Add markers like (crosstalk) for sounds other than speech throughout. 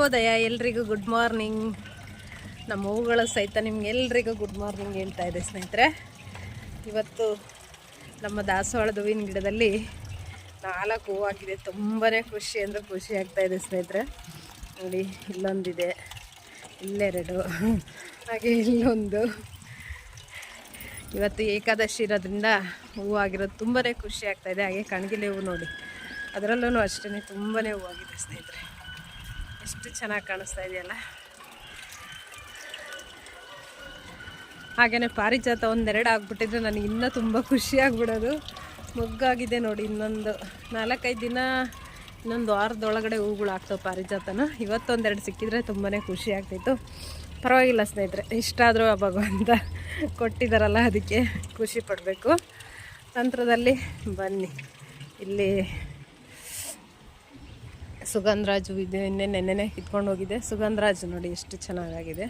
ಶುಭೋದಯ. ಎಲ್ರಿಗೂ good morning ನಮ್ಮ ಹೂಗಳ ಸಹಿತ ನಿಮ್ಗೆಲ್ರಿಗೂ ಗುಡ್ ಮಾರ್ನಿಂಗ್ ಹೇಳ್ತಾ ಇದೆ ಸ್ನೇಹಿತರೆ. ಇವತ್ತು ನಮ್ಮ ದಾಸವಾಳದ ಹೂವಿನ ಗಿಡದಲ್ಲಿ ನಾಲ್ಕು ಹೂವಾಗಿದೆ. ತುಂಬಾ ಖುಷಿ ಅಂದರೆ ಖುಷಿ ಆಗ್ತಾ ಇದೆ ಸ್ನೇಹಿತರೆ. ನೋಡಿ, ಇಲ್ಲೊಂದಿದೆ. ಇಲ್ಲೆರಡು. ಹಾಗೆ ಇಲ್ಲೊಂದು. ಇವತ್ತು ಏಕಾದಶಿ ಇರೋದ್ರಿಂದ ಹೂವಾಗಿರೋದು ತುಂಬಾ ಖುಷಿ ಆಗ್ತಾಯಿದೆ ಹಾಗೆ ಕಣಗಿಲೆ ಹೂವು ನೋಡಿ. ಅದರಲ್ಲೂ ಅಷ್ಟೇ ತುಂಬಾ ಹೂವಾಗಿದೆ ಸ್ನೇಹಿತರೆ. ಎಷ್ಟು ಚೆನ್ನಾಗಿ ಕಾಣಿಸ್ತಾ ಇದೆಯಲ್ಲ? ಹಾಗೆಯೇ ಪಾರಿಜಾತ ಒಂದೆರಡು ಆಗ್ಬಿಟ್ಟಿದ್ರೆ ನನಗೆ ಇನ್ನೂ ತುಂಬ ಖುಷಿ ಆಗ್ಬಿಡೋದು. ಮೊಗ್ಗಾಗಿದೆ ನೋಡಿ ಇನ್ನೊಂದು. ನಾಲ್ಕೈದು ದಿನ, ಇನ್ನೊಂದು ವಾರದೊಳಗಡೆ ಹೂಗಳು ಆಗ್ತಾವೆ ಪಾರಿಜಾತನ. ಇವತ್ತೊಂದೆರಡು ಸಿಕ್ಕಿದ್ರೆ ತುಂಬಾ ಖುಷಿ ಆಗ್ತಿತ್ತು. ಪರವಾಗಿಲ್ಲ ಸ್ನೇಹಿತರೆ, ಇಷ್ಟಾದರೂ ಆ ಭಗವಂತ ಕೊಟ್ಟಿದ್ದಾರಲ್ಲ ಅದಕ್ಕೆ ಖುಷಿ ಪಡಬೇಕು. ನಂತರದಲ್ಲಿ ಬನ್ನಿ. ಇಲ್ಲಿ ಸುಗಂಧರಾಜು ಇದು ಇನ್ನೇ ನೆನ್ನೆನೆ ಕಿತ್ಕೊಂಡು ಹೋಗಿದೆ. ಸುಗಂಧರಾಜು ನೋಡಿ ಎಷ್ಟು ಚೆನ್ನಾಗಾಗಿದೆ.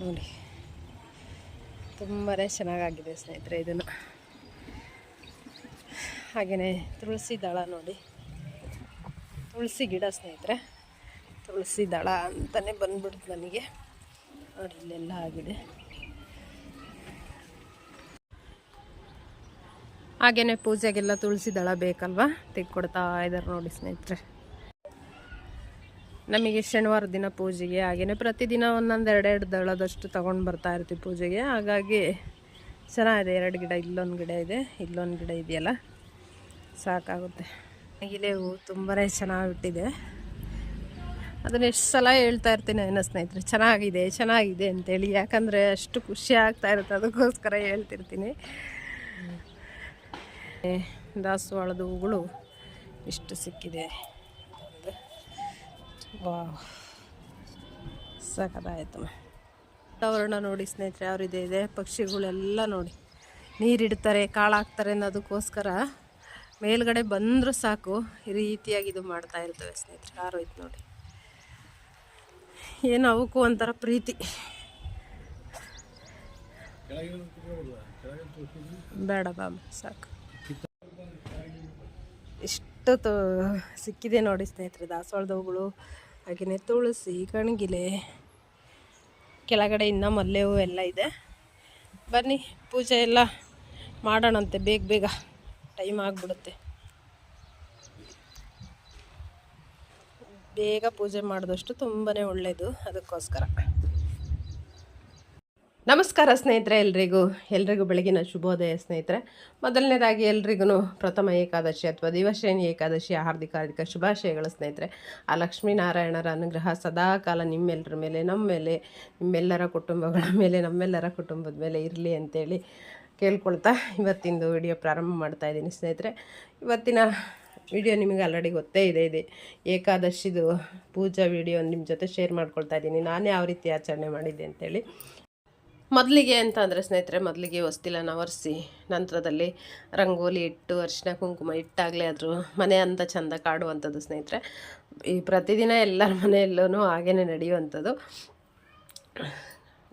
ನೋಡಿ. ತುಂಬಾ ಚೆನ್ನಾಗಾಗಿದೆ ಸ್ನೇಹಿತರೆ ಇದನ್ನು. ಹಾಗೆಯೇ ತುಳಸಿ ದಳ ನೋಡಿ. ತುಳಸಿ ಗಿಡ ಸ್ನೇಹಿತರೆ. ತುಳಸಿ ದಳ ಅಂತಲೇ ಬಂದ್ಬಿಡ್ತು ನನಗೆ. ನೋಡಿ, ಇಲ್ಲೆಲ್ಲ ಆಗಿದೆ. ಹಾಗೆಯೇ ಪೂಜೆಗೆಲ್ಲ ತುಳಸಿ ದಳ ಬೇಕಲ್ವಾ? ತೆಗ್ಕೊಡ್ತಾ ಇದ್ದಾರೆ ನೋಡಿ ಸ್ನೇಹಿತರೆ. ನಮಗೆ ಶನಿವಾರ ದಿನ ಪೂಜೆಗೆ ಹಾಗೆಯೇ ಪ್ರತಿದಿನ ಒಂದೊಂದು ಎರಡೆರಡು ದಳದಷ್ಟು ತೊಗೊಂಡು ಬರ್ತಾ ಇರ್ತೀವಿ ಪೂಜೆಗೆ. ಹಾಗಾಗಿ ಚೆನ್ನಾಗಿದೆ. ಎರಡು ಗಿಡ, ಇಲ್ಲೊಂದು ಗಿಡ ಇದೆ. ಇಲ್ಲೊಂದು ಗಿಡ ಇದೆಯಲ್ಲ? ಸಾಕಾಗುತ್ತೆ. ಇಲೆ ಹೂವು ತುಂಬಾ ಚೆನ್ನಾಗಿ ಬಿಟ್ಟಿದೆ ಅದನ್ನು ಎಷ್ಟು ಸಲ ಹೇಳ್ತಾ ಇರ್ತೀನಿ ಏನೋ ಸ್ನೇಹಿತರೆ, ಚೆನ್ನಾಗಿದೆ ಚೆನ್ನಾಗಿದೆ ಅಂತೇಳಿ. ಯಾಕಂದರೆ ಅಷ್ಟು ಖುಷಿ ಆಗ್ತಾ ಇರುತ್ತೆ. ಅದಕ್ಕೋಸ್ಕರ ಹೇಳ್ತಿರ್ತೀನಿ. ದಾಸವಾಳದ ಹೂಗಳು ಇಷ್ಟು ಸಿಕ್ಕಿದೆ. ವಾ ಸಖತ್ತಾಯ್ತು ವಾತಾವರಣ ನೋಡಿ ಸ್ನೇಹಿತರೆ ಯಾವ್ರಿದೆ ಇದೆ ಇದೆ. ಪಕ್ಷಿಗಳೆಲ್ಲ ನೋಡಿ, ನೀರಿಡ್ತಾರೆ, ಕಾಳಾಕ್ತಾರೆ ಅನ್ನೋದಕ್ಕೋಸ್ಕರ ಮೇಲ್ಗಡೆ ಬಂದರೂ ಸಾಕು, ಈ ರೀತಿಯಾಗಿ ಇದು ಮಾಡ್ತಾ ಇರ್ತವೆ ಸ್ನೇಹಿತರೆ, ಆರೋಯ್ತು ನೋಡಿ. ಏನು ಅವಕ್ಕೂ ಒಂಥರ ಪ್ರೀತಿ. ಬೇಡ ಬಾಬಾ, ಸಾಕು. ಇಷ್ಟು ತೋ ಸಿಕ್ಕಿದೆ ನೋಡಿ ಸ್ನೇಹಿತರೆ, ದಾಸವಾಳದ ಹೂಗಳು, ಹಾಗೆಯೇ ತುಳಸಿ, ಕಣಗಿಲೆ, ಕೆಳಗಡೆ ಇನ್ನೂ ಮಲ್ಲೆ ಹೂವು ಎಲ್ಲ ಇದೆ. ಬನ್ನಿ, ಪೂಜೆ ಎಲ್ಲ ಮಾಡೋಣಂತೆ, ಬೇಗ ಬೇಗ ಟೈಮ್ ಆಗಿಬಿಡುತ್ತೆ. ಬೇಗ ಪೂಜೆ ಮಾಡಿದಷ್ಟು ತುಂಬಾ ಒಳ್ಳೆಯದು ಅದಕ್ಕೋಸ್ಕರ. ನಮಸ್ಕಾರ ಸ್ನೇಹಿತರೆ, ಎಲ್ರಿಗೂ. ಎಲ್ರಿಗೂ ಬೆಳಗಿನ ಶುಭೋದಯ ಸ್ನೇಹಿತರೆ. ಮೊದಲನೇದಾಗಿ ಎಲ್ರಿಗೂ ಪ್ರಥಮ ಏಕಾದಶಿ ಅಥವಾ ದಿವಶೇನಿ ಏಕಾದಶಿಯ ಹಾರ್ದಿಕ ಹಾರ್ದಿಕ ಶುಭಾಶಯಗಳು ಸ್ನೇಹಿತರೆ. ಆ ಲಕ್ಷ್ಮೀನಾರಾಯಣರ ಅನುಗ್ರಹ ಸದಾಕಾಲ ನಿಮ್ಮೆಲ್ಲರ ಮೇಲೆ, ನಮ್ಮ ಮೇಲೆ, ನಿಮ್ಮೆಲ್ಲರ ಕುಟುಂಬಗಳ ಮೇಲೆ, ನಮ್ಮೆಲ್ಲರ ಕುಟುಂಬದ ಮೇಲೆ ಇರಲಿ ಅಂತೇಳಿ ಕೇಳ್ಕೊಳ್ತಾ ಇವತ್ತಿಂದು ವಿಡಿಯೋ ಪ್ರಾರಂಭ ಮಾಡ್ತಾ ಇದ್ದೀನಿ ಸ್ನೇಹಿತರೆ. ಇವತ್ತಿನ ವಿಡಿಯೋ ನಿಮಗೆ ಆಲ್ರೆಡಿ ಗೊತ್ತೇ ಇದೆ ಇದೆ. ಏಕಾದಶಿದು ಪೂಜಾ ವಿಡಿಯೋ ನಿಮ್ಮ ಜೊತೆ ಶೇರ್ ಮಾಡ್ಕೊಳ್ತಾ ಇದ್ದೀನಿ. ನಾನು ಯಾವ ರೀತಿ ಆಚರಣೆ ಮಾಡಿದ್ದೆ ಅಂತೇಳಿ. ಮೊದಲಿಗೆ ಅಂತ ಅಂದರೆ ಸ್ನೇಹಿತರೆ, ಮೊದಲಿಗೆ ಹೊಸ್ತಿಲನ ಒರೆಸಿ, ನಂತರದಲ್ಲಿ ರಂಗೋಲಿ ಇಟ್ಟು ಅರಿಶಿನ ಕುಂಕುಮ ಇಟ್ಟಾಗಲೇ ಆದರೂ ಮನೆ ಅಂತ ಚಂದ ಕಾಡುವಂಥದ್ದು ಸ್ನೇಹಿತರೆ. ಈ ಪ್ರತಿದಿನ ಎಲ್ಲರ ಮನೆಯಲ್ಲೂ ಹಾಗೇ ನಡೆಯುವಂಥದ್ದು.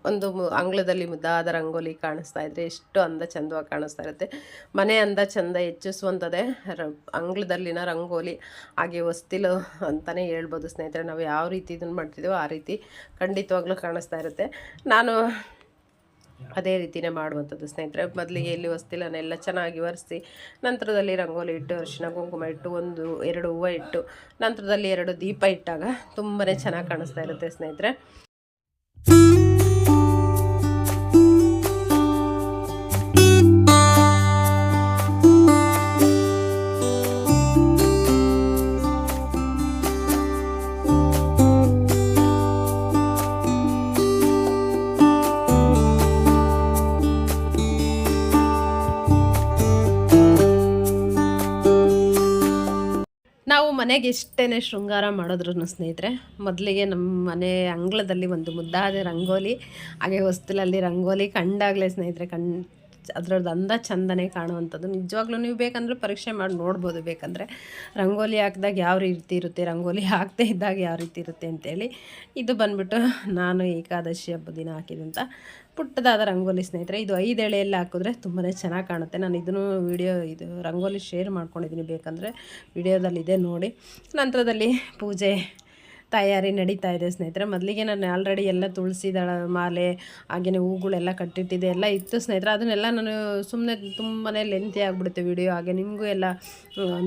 ಒಂದು ಅಂಗಳದಲ್ಲಿ ಮುದ್ದಾದ ರಂಗೋಲಿ ಕಾಣಿಸ್ತಾ ಇದ್ದರೆ ಎಷ್ಟು ಅಂದ ಚಂದವಾಗಿ ಕಾಣಿಸ್ತಾ ಇರುತ್ತೆ. ಮನೆ ಅಂದ ಚಂದ ಹೆಚ್ಚಿಸುವಂಥದ್ದೇ ರ, ಅಂಗಳದಲ್ಲಿನ ರಂಗೋಲಿ ಹಾಗೆ ಹೊಸ್ತಿಲು ಅಂತಲೇ ಹೇಳ್ಬೋದು ಸ್ನೇಹಿತರೆ. ನಾವು ಯಾವ ರೀತಿ ಇದನ್ನು ಮಾಡ್ತಿದ್ದೀವೋ ಆ ರೀತಿ ಖಂಡಿತವಾಗ್ಲೂ ಕಾಣಿಸ್ತಾ ಇರುತ್ತೆ. ನಾನು ಅದೇ ರೀತಿನೇ ಮಾಡುವಂಥದ್ದು ಸ್ನೇಹಿತರೆ. ಮೊದಲಿಗೆ ಎಲ್ಲಿ ಹೊಸ್ತಿಲನ್ನೆಲ್ಲ ಚೆನ್ನಾಗಿ ಒರೆಸಿ, ನಂತರದಲ್ಲಿ ರಂಗೋಲಿ ಇಟ್ಟು ಅರಿಶಿನ ಕುಂಕುಮ ಇಟ್ಟು, ಒಂದು, ಎರಡು ಹೂವು ಇಟ್ಟು, ನಂತರದಲ್ಲಿ ಎರಡು ದೀಪ ಇಟ್ಟಾಗ ತುಂಬಾ ಚೆನ್ನಾಗಿ ಕಾಣಿಸ್ತಾ ಇರುತ್ತೆ ಸ್ನೇಹಿತರೆ. ಮನೆಗೆ ಇಷ್ಟೇ ಶೃಂಗಾರ ಮಾಡಿದ್ರು ಸ್ನೇಹಿತರೆ. ಮೊದಲಿಗೆ ನಮ್ಮ ಮನೆ ಅಂಗಳದಲ್ಲಿ ಒಂದು ಮುದ್ದಾದ ರಂಗೋಲಿ, ಹಾಗೆ ಹೊಸ್ತಲಲ್ಲಿ ರಂಗೋಲಿ ಕಂಡಾಗಲೇ ಸ್ನೇಹಿತರೆ ಕಣ್ ಅದರದ್ದು ಅಂದ ಚಂದನೆ ಕಾಣುವಂಥದ್ದು. ನಿಜವಾಗ್ಲೂ ನೀವು ಬೇಕಂದ್ರೆ ಪರೀಕ್ಷೆ ಮಾಡಿ ನೋಡ್ಬೋದು ಬೇಕಂದರೆ. ರಂಗೋಲಿ ಹಾಕಿದಾಗ ಯಾವ ರೀತಿ ಇರುತ್ತೆ, ರಂಗೋಲಿ ಹಾಕದೇ ಇದ್ದಾಗ ಯಾವ ರೀತಿ ಇರುತ್ತೆ ಅಂತೇಳಿ. ಇದು ಬಂದ್ಬಿಟ್ಟು ನಾನು ಏಕಾದಶಿ ಹಬ್ಬದ ದಿನ ಹಾಕಿದಂಥ ಪುಟ್ಟದಾದ ರಂಗೋಲಿ ಸ್ನೇಹಿತರೆ, ಇದು ಐದು ಎಳೆಯಲ್ಲಿ ಹಾಕಿದ್ರೆ ತುಂಬಾ ಚೆನ್ನಾಗಿ ಕಾಣುತ್ತೆ. ನಾನು ಇದನ್ನು ವಿಡಿಯೋ, ಇದು ರಂಗೋಲಿ ಶೇರ್ ಮಾಡ್ಕೊಂಡಿದ್ದೀನಿ. ಬೇಕಂದರೆ ವಿಡಿಯೋದಲ್ಲಿ ಇದೆ ನೋಡಿ. ನಂತರದಲ್ಲಿ ಪೂಜೆ ತಯಾರಿ ನಡೀತಾ ಇದೆ ಸ್ನೇಹಿತರೆ. ಮೊದಲಿಗೆ ನಾನು ಆಲ್ರೆಡಿ ಎಲ್ಲ ತುಳಸಿ ದಳ ಮಾಲೆ ಹಾಗೆಯೇ ಹೂಗಳೆಲ್ಲ ಕಟ್ಟಿಟ್ಟಿದೆ ಎಲ್ಲ ಇತ್ತು ಸ್ನೇಹಿತರೆ. ಅದನ್ನೆಲ್ಲ ನಾನು ಸುಮ್ಮನೆ ತುಂಬಾ ಲೆಂತಿ ಆಗಿಬಿಡುತ್ತೆ ವಿಡಿಯೋ ಹಾಗೆ ನಿಮಗೂ ಎಲ್ಲ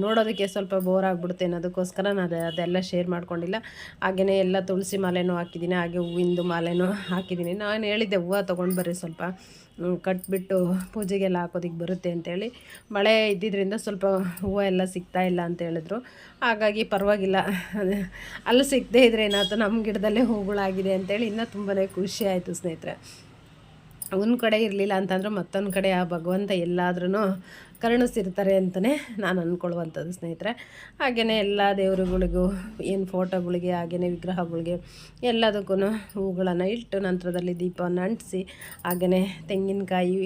ನೋಡೋದಕ್ಕೆ ಸ್ವಲ್ಪ ಬೋರ್ ಆಗಿಬಿಡುತ್ತೆ ಅನ್ನೋದಕ್ಕೋಸ್ಕರ ನಾನು ಅದೆಲ್ಲ ಶೇರ್ ಮಾಡ್ಕೊಂಡಿಲ್ಲ. ಹಾಗೆಯೇ ಎಲ್ಲ ತುಳಸಿ ಮಾಲೆನೂ ಹಾಕಿದ್ದೀನಿ, ಹಾಗೆ ಹೂವಿಂದು ಮಾಲೆನೂ ಹಾಕಿದ್ದೀನಿ. ನಾನು ಹೇಳಿದ್ದೆ, ಹೂವು ತೊಗೊಂಡು ಬರ್ರಿ ಸ್ವಲ್ಪ. ಕಟ್ಬಿಟ್ಟು ಪೂಜೆಗೆಲ್ಲ ಹಾಕೋದಕ್ಕೆ ಬರುತ್ತೆ ಅಂತೇಳಿ. ಮಳೆ ಇದ್ದಿದ್ದರಿಂದ ಸ್ವಲ್ಪ ಹೂವು ಎಲ್ಲ ಸಿಗ್ತಾ ಇಲ್ಲ ಅಂತ ಹೇಳಿದ್ರು. ಹಾಗಾಗಿ ಪರವಾಗಿಲ್ಲ. ಅಲ್ಲಿ ಸಿಗದೇ ಇದ್ರೆ ಏನಾಯ್ತು? ನಮ್ಮ ಗಿಡದಲ್ಲೇ ಹೂಗಳಾಗಿದೆ ಅಂತೇಳಿ ಇನ್ನೂ ತುಂಬಾ ಖುಷಿ ಆಯಿತು ಸ್ನೇಹಿತರೆ. ಒಂದು ಕಡೆ ಇರಲಿಲ್ಲ ಅಂತಂದ್ರೆ ಮತ್ತೊಂದು ಕಡೆ ಆ ಭಗವಂತ ಎಲ್ಲಾದ್ರೂ ಕರುಣಿಸಿರ್ತಾರೆ ಅಂತಲೇ ನಾನು ಅಂದ್ಕೊಳ್ಳುವಂಥದ್ದು ಸ್ನೇಹಿತರೆ. ಹಾಗೆಯೇ ಎಲ್ಲ ದೇವರುಗಳಿಗೂ ಏನು ಫೋಟೋಗಳಿಗೆ ಹಾಗೆಯೇ ವಿಗ್ರಹಗಳಿಗೆ ಎಲ್ಲದಕ್ಕೂ ಹೂಗಳನ್ನು ಇಟ್ಟು ನಂತರದಲ್ಲಿ ದೀಪವನ್ನು ಅಂಟಿಸಿ ಹಾಗೆಯೇ ತೆಂಗಿನಕಾಯಿ,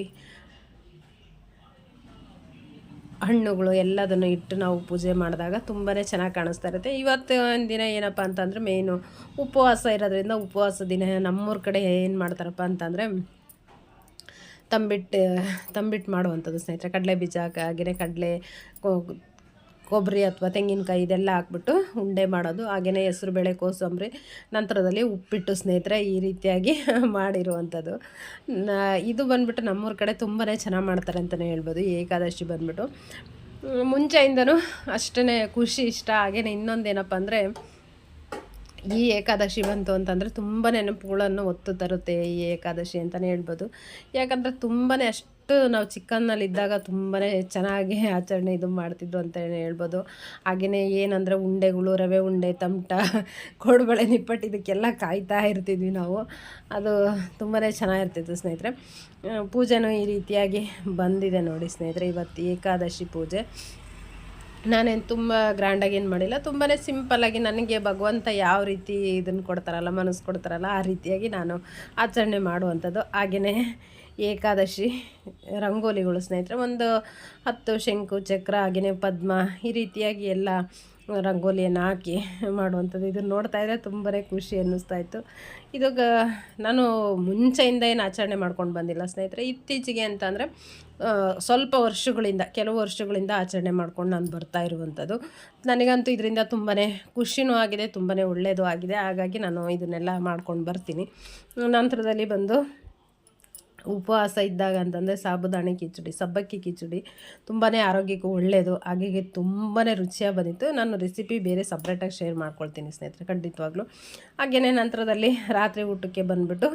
ಹಣ್ಣುಗಳು ಎಲ್ಲದನ್ನು ಇಟ್ಟು ನಾವು ಪೂಜೆ ಮಾಡಿದಾಗ ತುಂಬಾ ಚೆನ್ನಾಗಿ ಕಾಣಿಸ್ತಾ ಇರುತ್ತೆ. ಇವತ್ತು ದಿನ ಏನಪ್ಪ ಅಂತಂದರೆ ಮೇಯ್ನು ಉಪವಾಸ ಇರೋದ್ರಿಂದ ಉಪವಾಸ ದಿನ ನಮ್ಮೂರ ಕಡೆ ಏನು ಮಾಡ್ತಾರಪ್ಪ ಅಂತಂದರೆ ತಂಬಿಟ್ಟು ತಂಬಿಟ್ಟು ಮಾಡುವಂಥದ್ದು ಸ್ನೇಹಿತರೆ. ಕಡಲೆ ಬೀಜ ಹಾಗೆಯೇ ಕಡಲೆ ಕೊಬ್ಬರಿ ಅಥವಾ ತೆಂಗಿನಕಾಯಿ ಇದೆಲ್ಲ ಹಾಕ್ಬಿಟ್ಟು ಉಂಡೆ ಮಾಡೋದು. ಹಾಗೆಯೇ ಹೆಸರುಬೇಳೆ, ಕೋಸಂಬರಿ, ನಂತರದಲ್ಲಿ ಉಪ್ಪಿಟ್ಟು ಸ್ನೇಹಿತರೆ ಈ ರೀತಿಯಾಗಿ (laughs) ಮಾಡಿರುವಂಥದ್ದು. ಇದು ಬಂದ್ಬಿಟ್ಟು ನಮ್ಮೂರ ಕಡೆ ತುಂಬಾ ಚೆನ್ನಾಗಿ ಮಾಡ್ತಾರೆ ಅಂತಲೇ ಹೇಳ್ಬೋದು. ಏಕಾದಶಿ ಬಂದ್ಬಿಟ್ಟು. ಮುಂಚೆಯಿಂದನೂ ಅಷ್ಟೇ ಖುಷಿ, ಇಷ್ಟ. ಹಾಗೆಯೇ ಇನ್ನೊಂದೇನಪ್ಪ ಅಂದರೆ ಈ ಏಕಾದಶಿ ಬಂತು ಅಂತಂದರೆ ತುಂಬ ನೆನಪುಗಳನ್ನು ಒತ್ತು ತರುತ್ತೆ ಈ ಏಕಾದಶಿ ಅಂತಲೇ ಹೇಳ್ಬೋದು. ಯಾಕಂದರೆ ತುಂಬಾ ಅಷ್ಟು ನಾವು ಚಿಕ್ಕನ್ನಲ್ಲಿದ್ದಾಗ ತುಂಬಾ ಚೆನ್ನಾಗಿ (laughs) ಆಚರಣೆ ಇದು ಮಾಡ್ತಿದ್ದು ಅಂತಲೇ ಹೇಳ್ಬೋದು. ಹಾಗೆಯೇ ಏನಂದರೆ ಉಂಡೆಗಳು, ರವೆ ಉಂಡೆ ತಮಟ (laughs) ಕೋಡುಬಳೆ, ನಿಪ್ಪಟ್ಟು ಇದಕ್ಕೆಲ್ಲ ಕಾಯ್ತಾ ಇರ್ತಿದ್ವಿ ನಾವು. ಅದು ತುಂಬಾ ಚೆನ್ನಾಗಿರ್ತಿತ್ತು ಸ್ನೇಹಿತರೆ. ಪೂಜೆನೂ ಈ ರೀತಿಯಾಗಿ ಬಂದಿದೆ ನೋಡಿ ಸ್ನೇಹಿತರೆ, ಇವತ್ತು ಏಕಾದಶಿ ಪೂಜೆ. ನಾನೇನು ತುಂಬ ಗ್ರ್ಯಾಂಡಾಗಿ ಏನು ಮಾಡಿಲ್ಲ. ತುಂಬಾ ಸಿಂಪಲ್ಲಾಗಿ ನನಗೆ ಭಗವಂತ ಯಾವ ರೀತಿ ಇದನ್ನು ಕೊಡ್ತಾರಲ್ಲ, ಮನಸ್ಸು ಕೊಡ್ತಾರಲ್ಲ, ಆ ರೀತಿಯಾಗಿ ನಾನು ಆಚರಣೆ ಮಾಡುವಂಥದ್ದು. ಹಾಗೆಯೇ ಏಕಾದಶಿ, ರಂಗೋಲಿಗಳು ಸ್ನೇಹಿತರೆ, ಒಂದು ಹತ್ತು ಶಂಕು, ಚಕ್ರ ಹಾಗೆಯೇ ಪದ್ಮ, ಈ ರೀತಿಯಾಗಿ ಎಲ್ಲ ರಂಗೋಲಿಯನ್ನು ಹಾಕಿ ಮಾಡುವಂಥದ್ದು. ಇದನ್ನು ನೋಡ್ತಾ ಇದ್ದರೆ ತುಂಬಾ ಖುಷಿ ಅನ್ನಿಸ್ತಾ ಇತ್ತು. ಇದು ಗ ನಾನು ಮುಂಚೆಯಿಂದ ಏನು ಆಚರಣೆ ಮಾಡ್ಕೊಂಡು ಬಂದಿಲ್ಲ ಸ್ನೇಹಿತರೆ. ಇತ್ತೀಚೆಗೆ ಅಂತಂದರೆ ಸ್ವಲ್ಪ ವರ್ಷಗಳಿಂದ, ಕೆಲವು ವರ್ಷಗಳಿಂದ ಆಚರಣೆ ಮಾಡ್ಕೊಂಡು ನಾನು ಬರ್ತಾ ಇರುವಂಥದ್ದು. ನನಗಂತೂ ಇದರಿಂದ ತುಂಬಾ ಖುಷಿನೂ ಆಗಿದೆ ತುಂಬಾ ಒಳ್ಳೆಯದು ಆಗಿದೆ. ಹಾಗಾಗಿ ನಾನು ಇದನ್ನೆಲ್ಲ ಮಾಡ್ಕೊಂಡು ಬರ್ತೀನಿ. ನಂತರದಲ್ಲಿ ಬಂದು ಉಪವಾಸ ಇದ್ದಾಗ ಅಂತಂದರೆ ಸಾಬುದಾಣಿ ಕಿಚಡಿ, ಸಬ್ಬಕ್ಕಿ ಕಿಚಡಿ ತುಂಬಾ ಆರೋಗ್ಯಕ್ಕೂ ಒಳ್ಳೆಯದು ಹಾಗೆ ತುಂಬಾ ರುಚಿಯಾಗಿ ಬಂದಿತ್ತು. ನಾನು ರೆಸಿಪಿ ಬೇರೆ ಸಪ್ರೇಟಾಗಿ ಶೇರ್ ಮಾಡ್ಕೊಳ್ತೀನಿ ಸ್ನೇಹಿತರೆ, ಖಂಡಿತವಾಗ್ಲೂ. ಹಾಗೆಯೇ ನಂತರದಲ್ಲಿ ರಾತ್ರಿ ಊಟಕ್ಕೆ ಬಂದುಬಿಟ್ಟು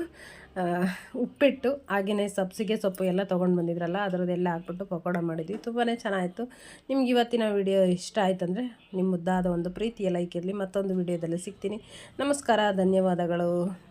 ಉಪ್ಪಿಟ್ಟು ಹಾಗೆಯೇ ಸಬ್ಸಿಗೆ ಸೊಪ್ಪು ಎಲ್ಲ ತೊಗೊಂಡು ಬಂದಿದ್ರಲ್ಲ, ಅದರದ್ದೆಲ್ಲ ಹಾಕ್ಬಿಟ್ಟು ಪಕೋಡ ಮಾಡಿದ್ವಿ. ತುಂಬಾ ಚೆನ್ನಾಗಿತ್ತು. ನಿಮ್ಗೆ ಇವತ್ತಿನ ವಿಡಿಯೋ ಇಷ್ಟ ಆಯ್ತಂದರೆ ನಿಮ್ಮ ಮುದ್ದಾದ ಒಂದು ಪ್ರೀತಿಯ ಲೈಕ್ ಇರಲಿ. ಮತ್ತೊಂದು ವಿಡಿಯೋದಲ್ಲಿ ಸಿಗ್ತೀನಿ. ನಮಸ್ಕಾರ, ಧನ್ಯವಾದಗಳು.